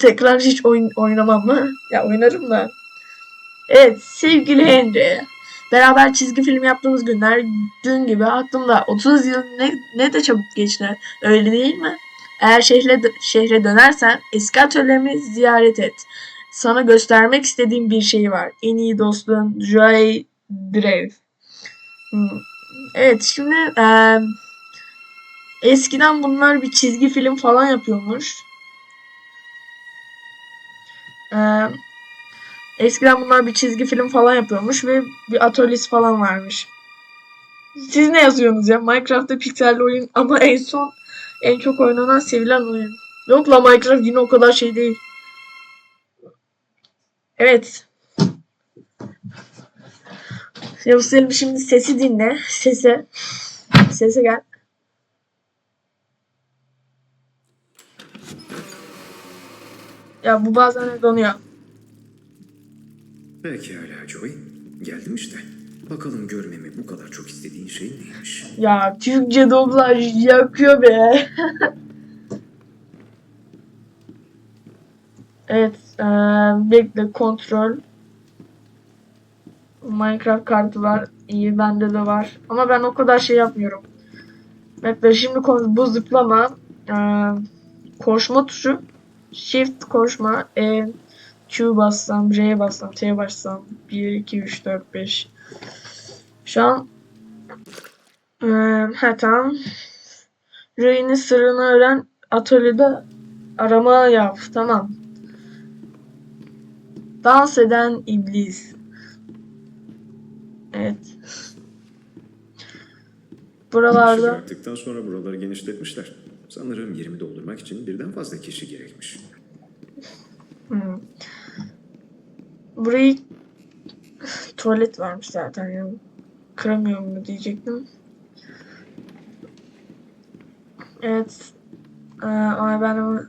tekrar hiç oyun oynamam mı? Ya oynarım da. Evet sevgili Henry. Beraber çizgi film yaptığımız günler dün gibi aklımda. 30 yıl ne, ne de çabuk geçti. Öyle değil mi? Eğer şehre, şehre dönersen eski atölyemi ziyaret et. Sana göstermek istediğim bir şey var. En iyi dostun Joy Drave. Hmm. Evet şimdi eee, eskiden bunlar bir çizgi film falan yapıyormuş. Eee, eskiden bunlar bir çizgi film falan yapıyormuş ve bir atölyesi falan varmış. Siz ne yazıyorsunuz ya? Minecraft'ta pikselli oyun ama en son en çok oynanan sevilen oyun. Yok la Minecraft yine o kadar şey değil. Evet. Yavuz Selim şimdi sesi dinle. Sese. Sese gel. Ya bu bazen donuyor. Pekala Joey. Geldim işte. Bakalım görmemi bu kadar çok istediğin şey neymiş? Ya Türkçe dublaj yakıyor be. evet. eee, bekle kontrol. Minecraft kartı var. İyi bende de var. Ama ben o kadar şey yapmıyorum. Bekle şimdi bu zıplama. eee, koşma tuşu. Shift koşma. E, Q bassam, J'ye bassam, T'ye bassam. 1, 2, 3, 4, 5. Şu an ee, ha tamam. Rey'nin sırrını öğren atölyede arama yap. Tamam. Dans eden iblis. Evet. Buralarda yaptıktan sonra buraları genişletmişler. Sanırım yerimi doldurmak için birden fazla kişi gerekmiş. Hmm. Burayı tuvalet varmış zaten ya. Kıramıyor mu diyecektim. Evet. Ee, ama ben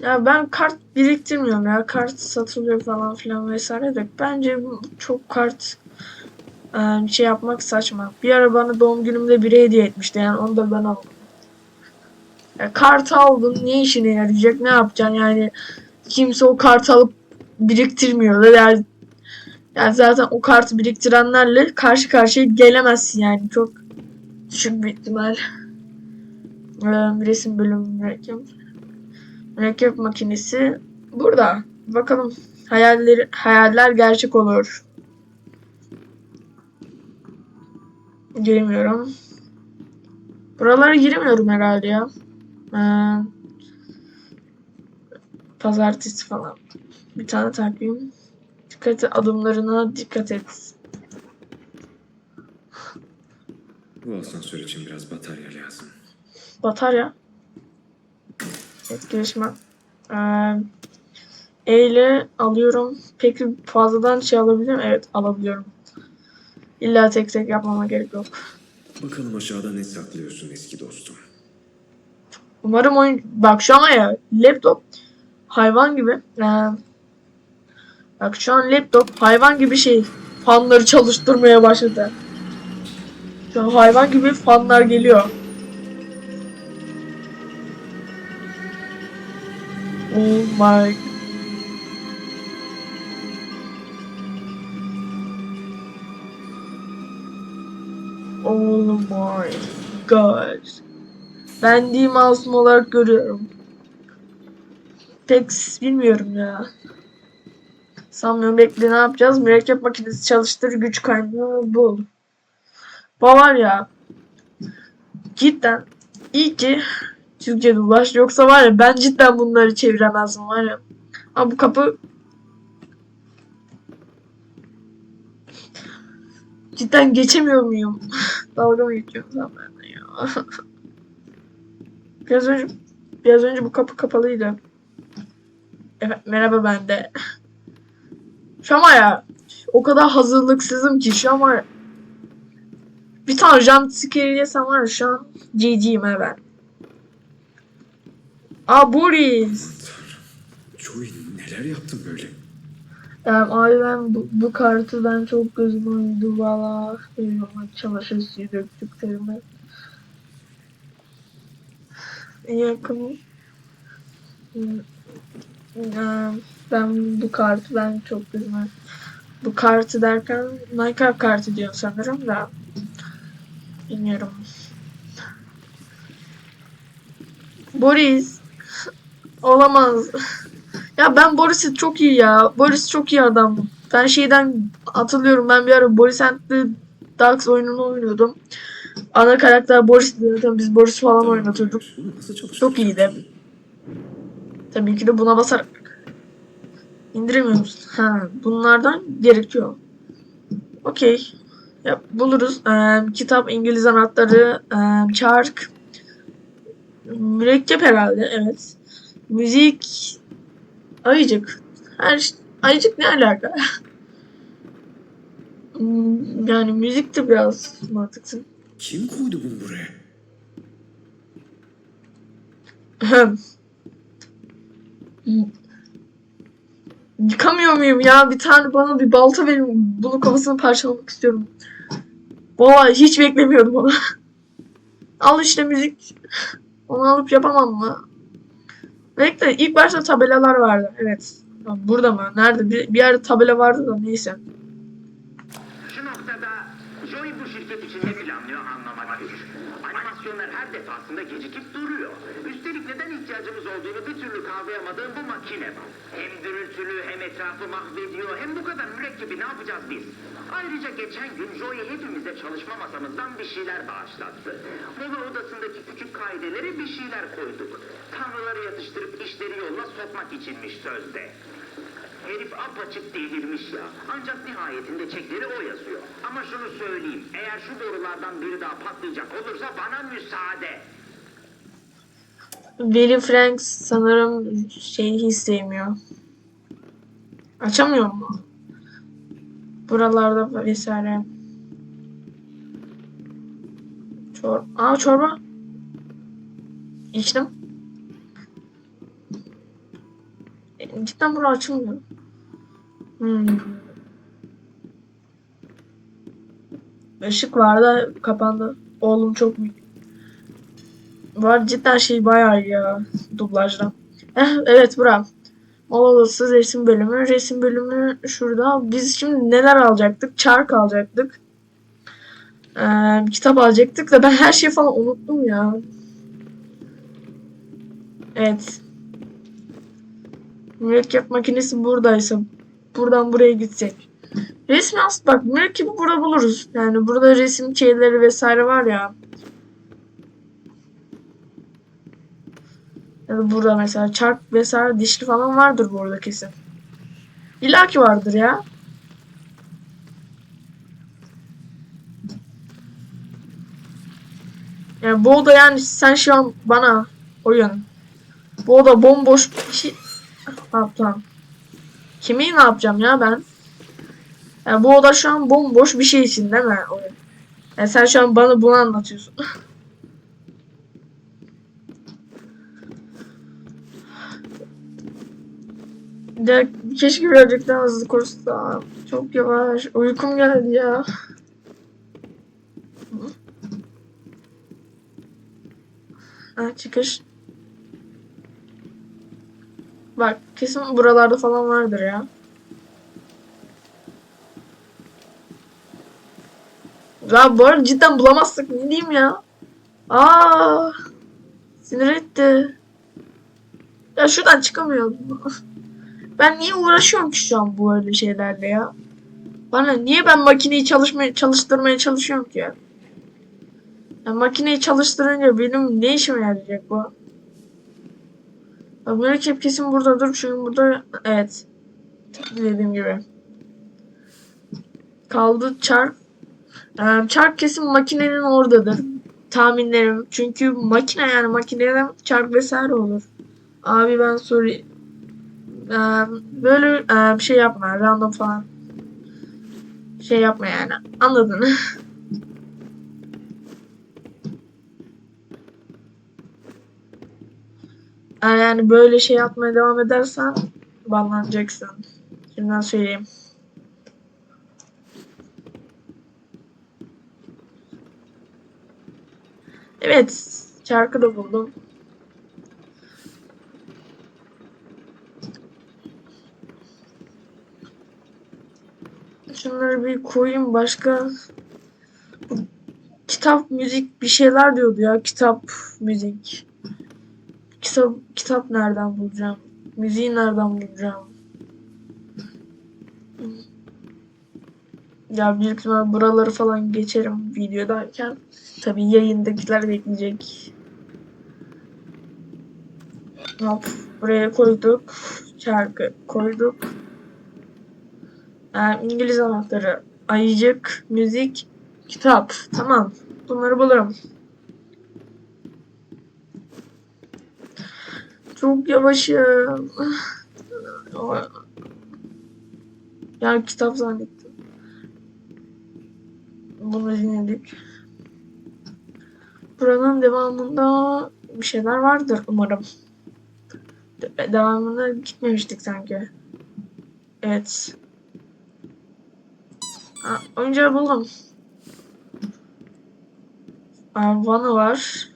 ya ben kart biriktirmiyorum ya. Kart satılıyor falan filan vesaire de. Bence çok kart e, şey yapmak saçma. Bir ara bana doğum günümde biri hediye etmişti. Yani onu da ben aldım. Kart aldın ne işine yarayacak ne yapacaksın? Yani kimse o kartı alıp biriktirmiyor. Da yani, yani zaten o kartı biriktirenlerle karşı karşıya gelemezsin yani. Çok düşük bir ihtimal. Ee, resim bölümü mürekkep. Mürekkep makinesi burada. Bakalım hayalleri hayaller gerçek olur. Giremiyorum. Buralara giremiyorum herhalde ya pazartesi falan bir tane takvim. Dikkat et, adımlarına dikkat et. Bu asansör için biraz batarya lazım. Batarya. Etkileşme. Ee, E ile alıyorum. Peki fazladan şey alabilir miyim? Evet alabiliyorum. İlla tek tek yapmama gerek yok. Bakalım aşağıda ne saklıyorsun eski dostum. Umarım oyun... Bak şu an ya laptop hayvan gibi. Ee, bak şu an laptop hayvan gibi şey fanları çalıştırmaya başladı. Şu an hayvan gibi fanlar geliyor. Oh my Oh my god. Ben değil masum olarak görüyorum. Pek bilmiyorum ya. Sanmıyorum bekle ne yapacağız? Mürekkep makinesi çalıştır güç kaynağı bul. Bu var ya. Cidden iyi ki Türkçe dublaj yoksa var ya ben cidden bunları çeviremezdim var ya. Ama bu kapı Cidden geçemiyor muyum? Dalga mı geçiyorum benimle ya? biraz önce biraz önce bu kapı kapalıydı. Evet merhaba ben de. Var ya o kadar hazırlıksızım ki ya, bir tane jump scare yesem var şu an GG'yim evet. Aa Boris. Joey neler yaptın böyle? Um, abi ben bu, bu kartı ben çok gözüm oydu valla. Bilmiyorum çamaşır suyu döktüklerimi. Yakın. Hmm, ben bu kartı ben çok bilmem. Bu kartı derken Minecraft kartı diyor sanırım da. Bilmiyorum. Boris. Olamaz. Ya ben Boris'i çok iyi ya. Boris çok iyi adam. Ben şeyden hatırlıyorum ben bir ara Boris and the Dogs oyununu oynuyordum. Ana karakter Boris'ti zaten biz Boris falan oynatıyorduk. Çok iyiydi. Tabii ki de buna basarak indiremiyoruz. Ha, bunlardan gerekiyor. Okey. Ya, buluruz. Ee, kitap, İngiliz anahtarı, ee, çark, mürekkep herhalde. Evet. Müzik, ayıcık. Her ayıcık ne alaka? Hmm, yani müzik de biraz mantıksız. Kim koydu bunu buraya? Yıkamıyor muyum ya? Bir tane bana bir balta verin. Bunu kafasını parçalamak istiyorum. Vallahi hiç beklemiyordum onu. Al işte müzik. Onu alıp yapamam mı? Bekle ilk başta tabelalar vardı. Evet. Burada mı? Nerede? Bir, bir yerde tabela vardı da neyse. Şu noktada Joey bu şirket için ne planlıyor anlamak güç. Animasyonlar defasında gecikip duruyor. Üstelik neden ihtiyacımız olduğunu bir türlü kavrayamadığım bu makine. Hem gürültülü hem etrafı mahvediyor hem bu kadar mürekkebi ne yapacağız biz? Ayrıca geçen gün Joey hepimize çalışma masamızdan bir şeyler bağışlattı. Mola odasındaki küçük kaidelere bir şeyler koyduk. Tanrıları yatıştırıp işleri yoluna sokmak içinmiş sözde. Herif apaçık delirmiş ya. Ancak nihayetinde çekleri o yazıyor. Ama şunu söyleyeyim. Eğer şu borulardan biri daha patlayacak olursa bana müsaade. Willy Franks sanırım şeyi hiç sevmiyor. Açamıyor mu? Buralarda vesaire. Çor Aa çorba. İçtim. E, Cidden bura açılmıyor. Hmm. Işık vardı kapandı. Oğlum çok Var cidden şey bayağı iyi ya dublajda. Eh, evet bura. Mola odası resim bölümü. Resim bölümü şurada. Biz şimdi neler alacaktık? Çark alacaktık. Ee, kitap alacaktık da ben her şeyi falan unuttum ya. Evet. Mürekkep makinesi buradaysa buradan buraya gitsek. Resmi as bak mürekkebi burada buluruz. Yani burada resim şeyleri vesaire var ya. Ya da burada mesela çark vesaire dişli falan vardır burada kesin. İlla ki vardır ya. Yani bu oda yani sen şu an bana oyun. Bu oda bomboş bir şey. Ne yapacağım? Kimi ne yapacağım ya ben? Yani bu oda şu an bomboş bir şey için değil mi oyun? Yani sen şu an bana bunu anlatıyorsun. Ya keşke birazcık daha hızlı koşsam. Çok yavaş. Uykum geldi ya. Ha, çıkış. Bak kesin buralarda falan vardır ya. Ya bu arada cidden bulamazsak ne diyeyim ya. Aa, sinir etti. Ya şuradan çıkamıyorum. Ben niye uğraşıyorum ki şu an bu öyle şeylerle ya? Bana niye ben makineyi çalışmaya çalıştırmaya çalışıyorum ki ya? Ya makineyi çalıştırınca benim ne işime yarayacak bu? Bak mürekkep kesin buradadır çünkü burada evet dediğim gibi. Kaldı çark. Ee, çark kesin makinenin oradadır. Tahminlerim. Çünkü makine yani makineden çark vesaire olur. Abi ben sorayım. Böyle bir şey yapma. Random falan. Şey yapma yani. Anladın. Yani böyle şey yapmaya devam edersen banlanacaksın. Şimdiden söyleyeyim. Evet. Çarkı da buldum. Şunları bir koyayım başka. Kitap, müzik bir şeyler diyordu ya. Kitap, müzik. Kitap, kitap nereden bulacağım? Müziği nereden bulacağım? Ya büyük ihtimal buraları falan geçerim videodayken. Tabii yayındakiler bekleyecek. Hop, buraya koyduk. Şarkı koyduk. Ee, İngiliz anahtarı, ayıcık, müzik, kitap. Tamam. Bunları bulurum. Çok yavaşım. Ya kitap zannettim. Bunu dinledik. Buranın devamında bir şeyler vardır umarım. De- devamına gitmemiştik sanki. Evet. Ha, oyuncağı buldum. Aa, Vanı var.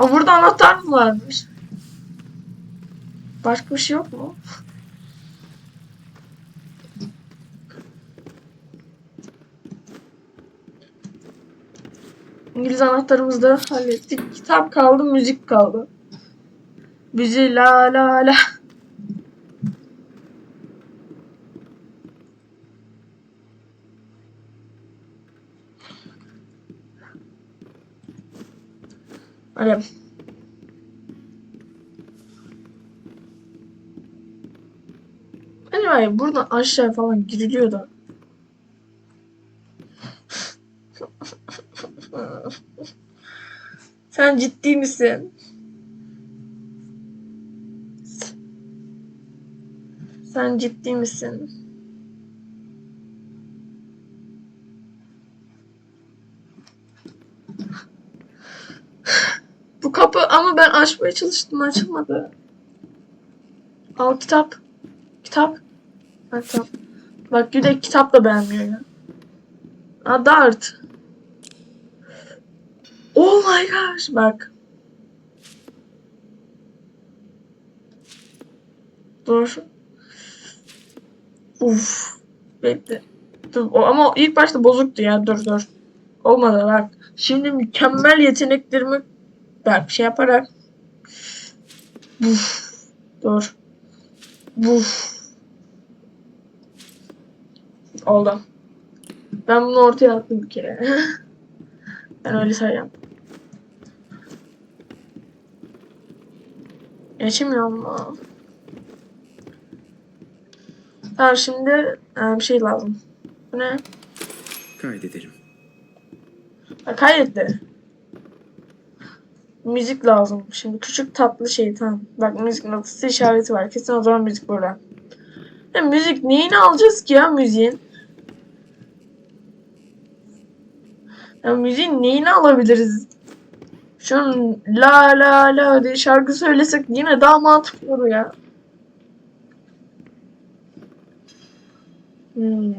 Aa, burada anahtar mı varmış? Başka bir şey yok mu? İngiliz anahtarımızı da hallettik. Kitap kaldı, müzik kaldı. Bizi la la la. Hadi. Anyway, buradan aşağı falan giriliyor da. Sen ciddi misin? Sen ciddi misin? Bu kapı ama ben açmaya çalıştım açılmadı. Al kitap. Kitap. Bak bir de kitap da beğenmiyor ya. Ha dart. Oh my gosh. Bak. Dur. Uf. Bekle. Dur. Ama ilk başta bozuktu ya. Dur dur. Olmadı bak. Şimdi mükemmel yeteneklerimi bak şey yaparak. Uf. Dur. Uf. Oldu. Ben bunu ortaya attım bir kere. ben öyle sayacağım. Geçemiyor mu? Tamam şimdi e, bir şey lazım. Bu ne? Kaydedelim. Ha, kaydetti. Müzik lazım. Şimdi küçük tatlı şey tamam. Bak müzik notası işareti var. Kesin o zaman müzik burada. Ya müzik neyini alacağız ki ya müziğin? Ya müziğin neyini alabiliriz? Şunun la la la diye şarkı söylesek yine daha mantıklı olur ya. Hmm.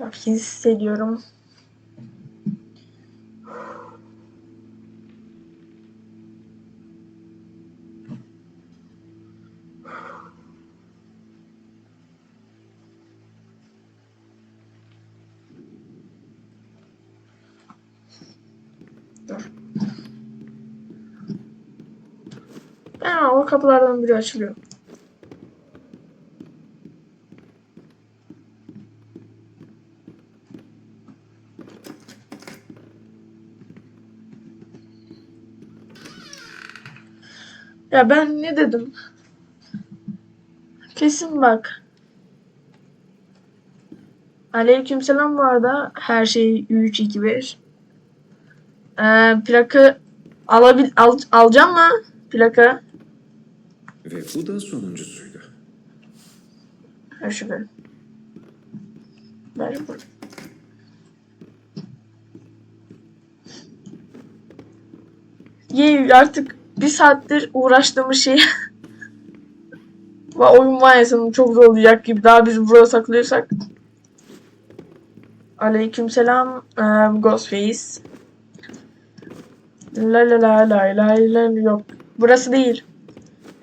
Bak hissediyorum. Ben o kapılardan biri açılıyor. Ya ben ne dedim? Kesin bak. Aleykümselam bu arada. Her şey 3 2 1. Ee, plakı alabil al, alacağım mı? Plaka. Ve bu da sonuncusuydu. Şu bölüm. Ver bunu. Ye artık bir saattir uğraştığımız şey ve oyun var ya sanırım çok zorlayacak gibi daha biz burada saklıyorsak. Aleykümselam um, Ghostface. La la la la la la yok. Burası değil.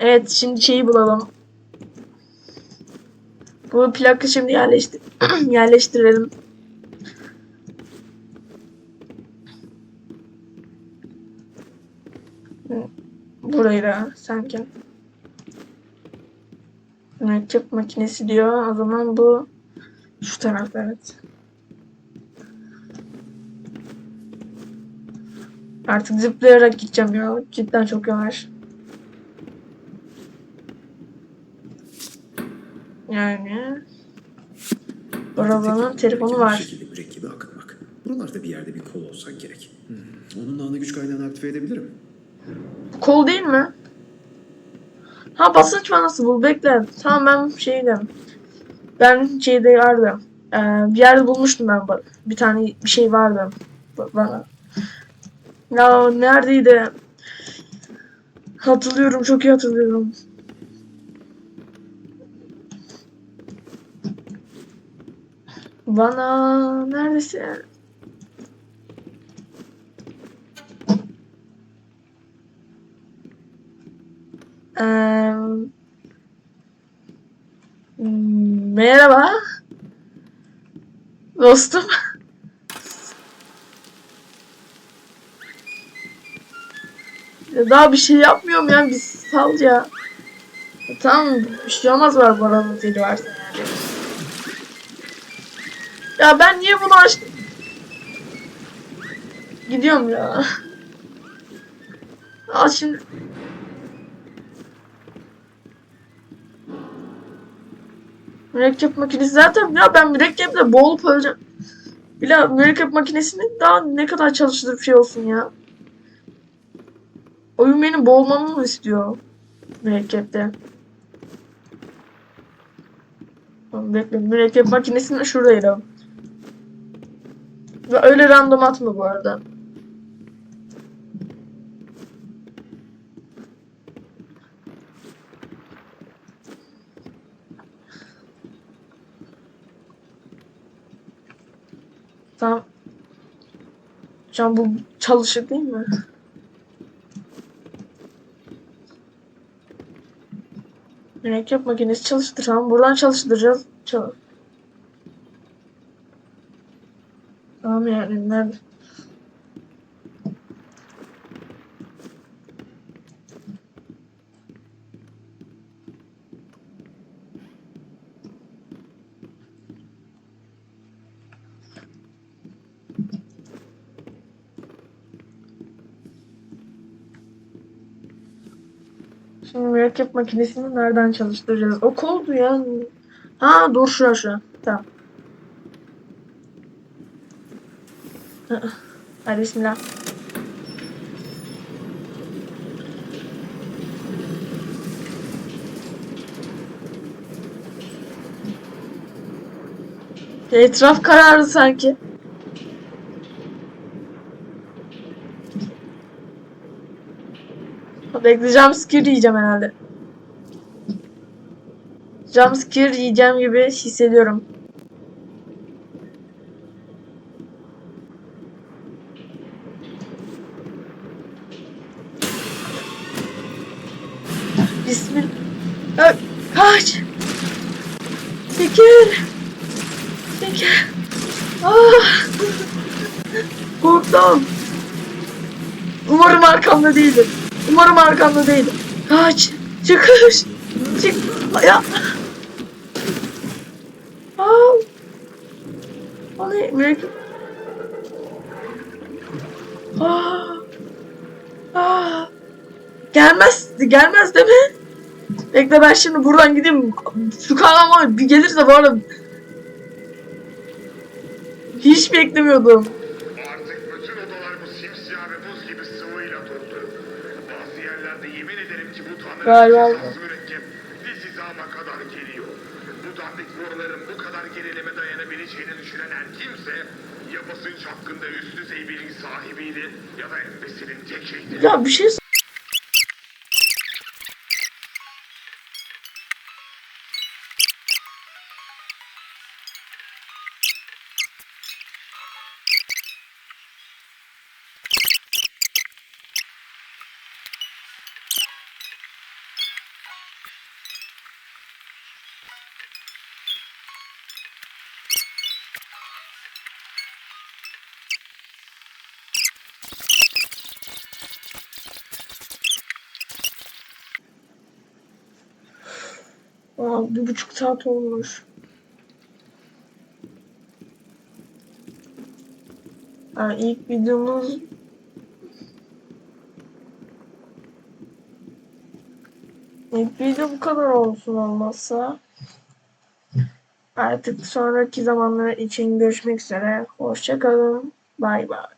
Evet şimdi şeyi bulalım. Bu plakı şimdi yerleştir yerleştirelim. Burayı da sanki. Mürekkep makinesi diyor. O zaman bu şu tarafta evet. Artık zıplayarak gideceğim ya. Cidden çok yavaş. Yani Arabanın telefonu Bir var. şekilde mürekkebi akıtmak. Buralarda bir yerde bir kol olsa gerek. Hmm, Onunla ana güç kaynağını aktive edebilirim. Kol değil mi? Ha basınç vanası bu. Bekle. Tamam ben şeydim. Ben şeyde vardı. Ee, bir yerde bulmuştum ben. bak. Bir tane bir şey vardı. Ba- Bana. Ya neredeydi? Hatırlıyorum. Çok iyi hatırlıyorum. Bana neredesin? Hmm, merhaba. Dostum. Daha bir şey yapmıyorum ya. Bir sal ya. Tamam bir şey olmaz var paranın dili varsa yani. Ya ben niye bunu açtım? Gidiyorum ya. Al şimdi. Mürekkep makinesi zaten ya ben mürekkeple boğulup öleceğim. Bile mürekkep makinesinin daha ne kadar çalıştırıp şey olsun ya. Oyun benim boğulmamı mı istiyor mürekkepte? Bekle mürekkep makinesini şuradaydı. Öyle random atma bu arada. Tamam. Şu an bu çalışır değil mi? Mürekkep makinesi çalıştır. Tamam buradan çalıştıracağız. Çal nerede? Şimdi mürekkep makinesini nereden çalıştıracağız? O koldu ya. Ha dur şura şura. Tamam. Hadi bismillah. Etraf karardı sanki. Bekle jumpscare yiyeceğim herhalde. Jumpscare yiyeceğim gibi hissediyorum. Bismillah. Ya, kaç. Çekil. Çekil. Ah. Korktum. Umarım arkamda değilim. Umarım arkamda değilim. Kaç. Çıkış. Çık. Ya. Aa. O ne? Mürekkep. Aa. Aa. Gelmez. Gelmez değil mi? Bekle ben şimdi buradan gideyim. Su kahramanı bir gelirse bu arada hiç beklemiyordum. Artık bütün odalar bu simsiyah ve buz gibi sıvıyla doldu. Bazı yerlerde yemin ederim ki bu tanrı Galiba- cezası mürekkep diz hizama kadar geliyor. Bu dandik boruların bu kadar gerilime dayanabileceğini düşünen her kimse ya basınç hakkında üst düzey bilgi sahibiydi ya da embesilin tekiydi. Ya bir şey Bir buçuk saat olmuş. Yani ilk videomuz İlk video bu kadar olsun olmazsa. Artık sonraki zamanlar için görüşmek üzere. Hoşçakalın. Bay bay.